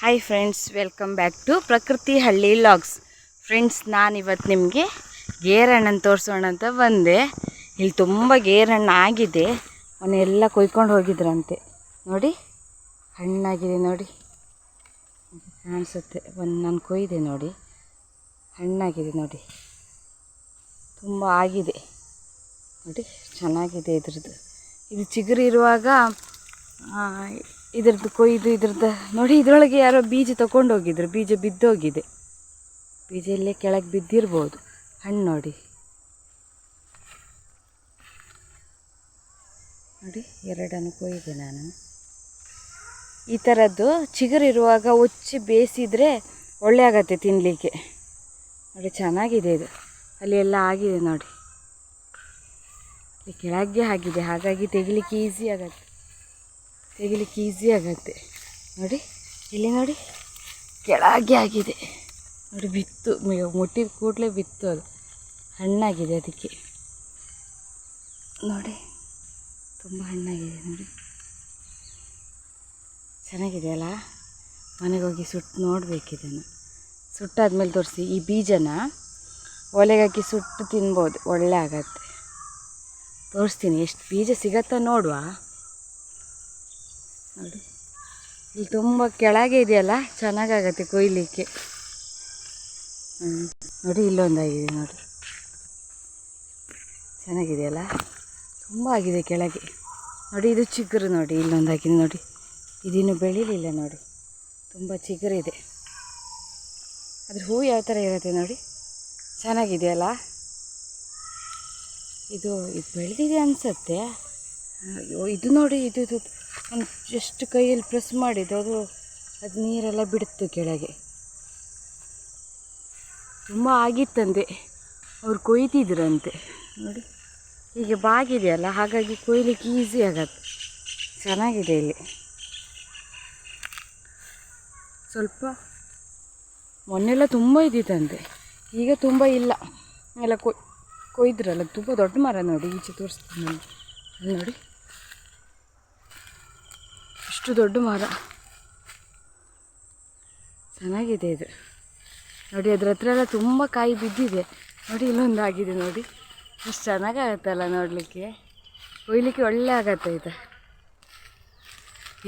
Hi friends welcome back to Prakruti ಹಳ್ಳಿ logs friends ನಾನಿವತ್ತು ನಿಮಗೆ ಗೇರಣ್ಣನ ತೋರಿಸೋಣ ಅಂತ ಬಂದೆ. ಇಲ್ಲಿ ತುಂಬ ಗೇರಣ್ಣ ಆಗಿದೆ. ಅವನ್ನೆಲ್ಲ ಕೊಯ್ಕೊಂಡು ಹೋಗಿದ್ರಂತೆ. ನೋಡಿ, ಹಣ್ಣಾಗಿದೆ ನೋಡಿ. ಕಾಣಿಸುತ್ತೆ. ಒಂದು ನಾನು ಕೊಯ್ದೆ ನೋಡಿ. ಹಣ್ಣಾಗಿದೆ ನೋಡಿ. ತುಂಬ ಆಗಿದೆ. ನೋಡಿ, ಚೆನ್ನಾಗಿದೆ ಇದ್ರದ್ದು. ಇದು ಚಿಗುರಿರುವಾಗ ಇದ್ರದ್ದು ಕೊಯ್ದು ಇದ್ರದ್ದು ನೋಡಿ, ಇದರೊಳಗೆ ಯಾರೋ ಬೀಜ ಹೋಗಿದ್ರು ಬೀಜ ಬಿದ್ದೋಗಿದೆ. ಬೀಜ ಇಲ್ಲೇ ಕೆಳಗೆ ಬಿದ್ದಿರ್ಬೋದು. ಹಣ್ಣು ನೋಡಿ. ನೋಡಿ, ಎರಡನ್ನು ಕೊಯ್ದೆ ನಾನು. ಈ ಥರದ್ದು ಚಿಗುರಿರುವಾಗ ಉಚ್ಚಿ ಬೇಯಿಸಿದರೆ ಒಳ್ಳೆ ಆಗತ್ತೆ ತಿನ್ನಲಿಕ್ಕೆ ನೋಡಿ, ಚೆನ್ನಾಗಿದೆ ಇದು. ಅಲ್ಲಿ ಎಲ್ಲ ಆಗಿದೆ ನೋಡಿ. ಕೆಳಗೆ ಆಗಿದೆ, ಹಾಗಾಗಿ ತೆಗಿಲಿಕ್ಕೆ ಈಸಿ ಆಗತ್ತೆ. ತೆಗಿಲಿಕ್ಕೆ ಈಸಿ ಆಗತ್ತೆ. ನೋಡಿ, ಇಲ್ಲಿ ನೋಡಿ, ಕೆಳಗೆ ಆಗಿದೆ. ನೋಡಿ, ಬಿತ್ತು. ಮುಟ್ಟಿದ ಕೂಡಲೇ ಬಿತ್ತು ಅದು. ಹಣ್ಣಾಗಿದೆ ಅದಕ್ಕೆ. ನೋಡಿ, ತುಂಬ ಹಣ್ಣಾಗಿದೆ, ನೋಡಿ. ಚೆನ್ನಾಗಿದೆ ಅಲ್ಲ? ಮನೆಗೆ ಹೋಗಿ ಸುಟ್ಟು ನೋಡಬೇಕಿದನ್ನು. ಸುಟ್ಟಾದ್ಮೇಲೆ ತೋರಿಸಿ, ಈ ಬೀಜನ ಒಲೆಗೆ ಹಾಕಿ ಸುಟ್ಟು ತಿನ್ಬೋದು. ಒಳ್ಳೆ ಆಗತ್ತೆ. ತೋರಿಸ್ತೀನಿ, ಎಷ್ಟು ಬೀಜ ಸಿಗತ್ತಾ ನೋಡುವ? ನೋಡಿ ಇಲ್ಲಿ ತುಂಬ ಕೆಳಗೆ ಇದೆಯಲ್ಲ, ಚೆನ್ನಾಗಾಗತ್ತೆ ಕೊಯ್ಲಿಕ್ಕೆ. ನೋಡಿ ಇಲ್ಲೊಂದಾಗಿದೆ ನೋಡಿ. ಚೆನ್ನಾಗಿದೆಯಲ್ಲ? ತುಂಬ ಆಗಿದೆ ಕೆಳಗೆ. ನೋಡಿ, ಇದು ಚಿಗುರು ನೋಡಿ ಇಲ್ಲೊಂದಾಗಿದೆ ನೋಡಿ. ಇದಿನ್ನು ಬೆಳಿಲಿಲ್ಲ ನೋಡಿ. ತುಂಬ ಚಿಗುರಿದೆ ಅದ್ರ ಹೂ ಯಾವ ಥರ ಇರುತ್ತೆ ನೋಡಿ? ಚೆನ್ನಾಗಿದೆಯಲ್ಲ? ಇದು ಇದು ಬೆಳೆದಿದೆ ಅನಿಸತ್ತೆ. ಅಯ್ಯೋ, ಇದು ನೋಡಿ, ಇದು ಇದು. ನಾನು ಜಸ್ಟ್ ಕೈಯಲ್ಲಿ ಪ್ರೆಸ್ ಮಾಡಿದ್ದು, ಅದು ಅದು ನೀರೆಲ್ಲ ಬಿಡ್ತು ಕೆಳಗೆ. ತುಂಬ ಆಗಿತ್ತಂತೆ. ಅವ್ರು ಕೊಯ್ತಿದ್ರಂತೆ. ನೋಡಿ, ಹೀಗೆ ಬಾಗಿದೆಯಲ್ಲ, ಹಾಗಾಗಿ ಕೊಯ್ಲಿಕ್ಕೆ ಈಸಿ ಆಗತ್ತೆ. ಚೆನ್ನಾಗಿದೆ ಇಲ್ಲಿ. ಸ್ವಲ್ಪ, ಮೊನ್ನೆಲ್ಲ ತುಂಬ ಇದ್ದಿತ್ತಂತೆ. ಈಗ ತುಂಬ ಇಲ್ಲ. ಎಲ್ಲ ಕೊಯ್, ಕೊಯ್ದ್ರಲ್ಲ ತುಂಬ ದೊಡ್ಡ ಮರ ನೋಡಿ, ಈಚೆ ತೋರಿಸ್ತೀನಿ ನೋಡಿ. ಇಷ್ಟು ದೊಡ್ಡ ಮರ ಚೆನ್ನಾಗಿದೆ ಇದು. ನೋಡಿ, ಅದ್ರ ಹತ್ರ ಎಲ್ಲ ತುಂಬ ಕಾಯಿ ಬಿದ್ದಿದೆ. ನೋಡಿ, ಇಲ್ಲೊಂದು ಆಗಿದೆ ನೋಡಿ. ಎಷ್ಟು ಚೆನ್ನಾಗಾಗತ್ತಲ್ಲ ನೋಡಲಿಕ್ಕೆ. ಕೊಯ್ಲಿಕ್ಕೆ ಒಳ್ಳೆ ಆಗತ್ತೆ ಇದು.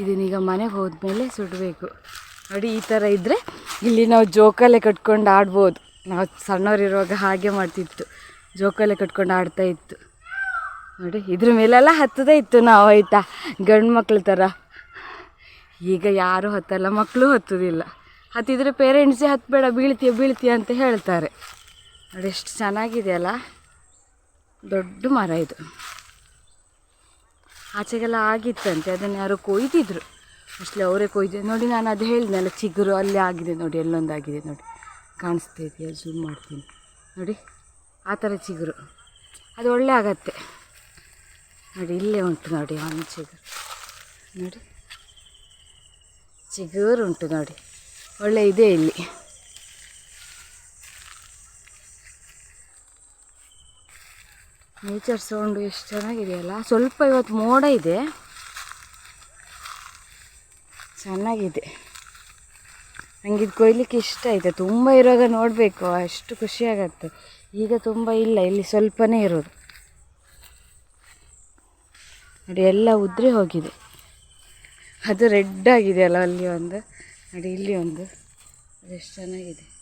ಇದನ್ನೀಗ ಮನೆಗೆ ಹೋದ್ಮೇಲೆ ಸುಡಬೇಕು. ನೋಡಿ, ಈ ಥರ ಇದ್ದರೆ ಇಲ್ಲಿ ನಾವು ಜೋಕಾಲೆ ಕಟ್ಕೊಂಡು ಆಡ್ಬೋದು. ನಾವು ಸಣ್ಣವರಿರುವಾಗ ಹಾಗೆ ಮಾಡ್ತಿತ್ತು. ಜೋಕಾಲೆ ಕಟ್ಕೊಂಡು ಆಡ್ತಾ ಇತ್ತು. ನೋಡಿ, ಇದ್ರ ಮೇಲೆಲ್ಲ ಹತ್ತದೇ ಇತ್ತು ನಾವು, ಆಯಿತಾ? ಗಂಡು ಮಕ್ಳ ಥರ ಈಗ ಯಾರು ಹತ್ತಲ್ಲ ಮಕ್ಕಳು ಹತ್ತುದಿಲ್ಲ. ಹತ್ತಿದ್ರೆ ಪೇರೆಂಟ್ಸೇ ಹತ್ತಬೇಡ ಬೀಳ್ತೀಯ ಬೀಳ್ತೀಯ ಅಂತ ಹೇಳ್ತಾರೆ. ನೋಡಿ, ಎಷ್ಟು ಚೆನ್ನಾಗಿದೆಯಲ್ಲ ದೊಡ್ಡ ಮರ ಇದು. ಆಚೆಗೆಲ್ಲ ಆಗಿತ್ತಂತೆ, ಅದನ್ನು ಯಾರೋ ಕೊಯ್ದಿದ್ರು. ಮೋಸ್ಟ್ಲಿ ಅವರೇ ಕೊಯ್ದು ನೋಡಿ, ನಾನು ಅದು ಹೇಳಿದ್ನಲ್ಲ ಚಿಗುರು ಅಲ್ಲಿ ಆಗಿದೆ ನೋಡಿ, ಎಲ್ಲೊಂದಾಗಿದೆ ನೋಡಿ. ಕಾಣಿಸ್ತಾ ಇದೆಯಾ? ಝೂಮ್ ಮಾಡ್ತೀನಿ. ನೋಡಿ, ಆ ಥರ ಚಿಗುರು. ಅದು ಒಳ್ಳೆ ಆಗತ್ತೆ. ನೋಡಿ, ಇಲ್ಲೇ ಉಂಟು ನೋಡಿ ಅವನ ಚಿಗುರು. ನೋಡಿ. ಚಿಗುರು ಉಂಟು ನೋಡಿ. ಒಳ್ಳೆ ಇದೆ ಇಲ್ಲಿ. ನೇಚರ್ ಸೌಂಡ್ ಎಷ್ಟು ಚೆನ್ನಾಗಿದೆಯಲ್ಲ? ಸ್ವಲ್ಪ ಇವತ್ತು ಮೋಡ ಇದೆ. ಚೆನ್ನಾಗಿದೆ. ನನಗೆ ಇದು ಕೊಯ್ಲಿಕ್ಕೆ ಇಷ್ಟ ಆಯಿತು. ತುಂಬ ಇರುವಾಗ ನೋಡಬೇಕು. ಅಷ್ಟು ಖುಷಿಯಾಗತ್ತೆ ಈಗ ತುಂಬ ಇಲ್ಲ. ಇಲ್ಲಿ ಸ್ವಲ್ಪನೇ ಇರೋದು. ನೋಡಿ, ಎಲ್ಲ ಉದ್ರಿ ಹೋಗಿದೆ. ಅದು ರೆಡ್ ಆಗಿದೆಯಲ್ಲ ಅಲ್ಲಿ ಒಂದು. ನೋಡಿ, ಇಲ್ಲಿ ಒಂದು. ಎಷ್ಟು ಚೆನ್ನಾಗಿದೆ.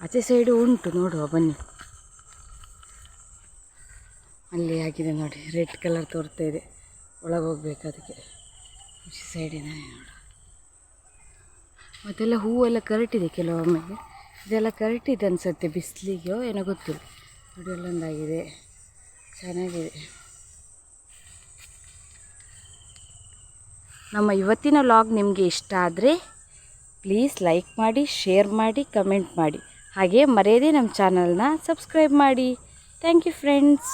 ಆಚೆ ಸೈಡು ಉಂಟು, ನೋಡುವ, ಬನ್ನಿ. ಅಲ್ಲಿ ಆಗಿದೆ ನೋಡಿ, ರೆಡ್ ಕಲರ್ ತೋರ್ತಾ ಇದೆ. ಒಳಗೆ ಹೋಗ್ಬೇಕು ಅದಕ್ಕೆ. ಈ ಸೈಡಿನ ನೋಡು ಮತ್ತೆಲ್ಲ ಹೂವೆಲ್ಲ ಕರಟಿದೆ ಕೆಲವೊಮ್ಮೆ. ಇದೆಲ್ಲ ಕರಟಿದೆ ಅನಿಸುತ್ತೆ ಬಿಸ್ಲಿಗೆ ಏನೋ ಗೊತ್ತಿಲ್ಲ. ನೋಡಿ, ಅಲ್ಲೊಂದಾಗಿದೆ. ಚೆನ್ನಾಗಿದೆ. ನಮ್ಮ ಇವತ್ತಿನ ಲಾಗ್ ನಿಮಗೆ ಇಷ್ಟ ಆದರೆ ಪ್ಲೀಸ್ ಲೈಕ್ ಮಾಡಿ ಶೇರ್ ಮಾಡಿ ಕಮೆಂಟ್ ಮಾಡಿ. ಹಾಗೆ ಮರೆಯದೇ ನಮ್ಮ ಚಾನಲ್ನ ಸಬ್ಸ್ಕ್ರೈಬ್ ಮಾಡಿ. Thank you friends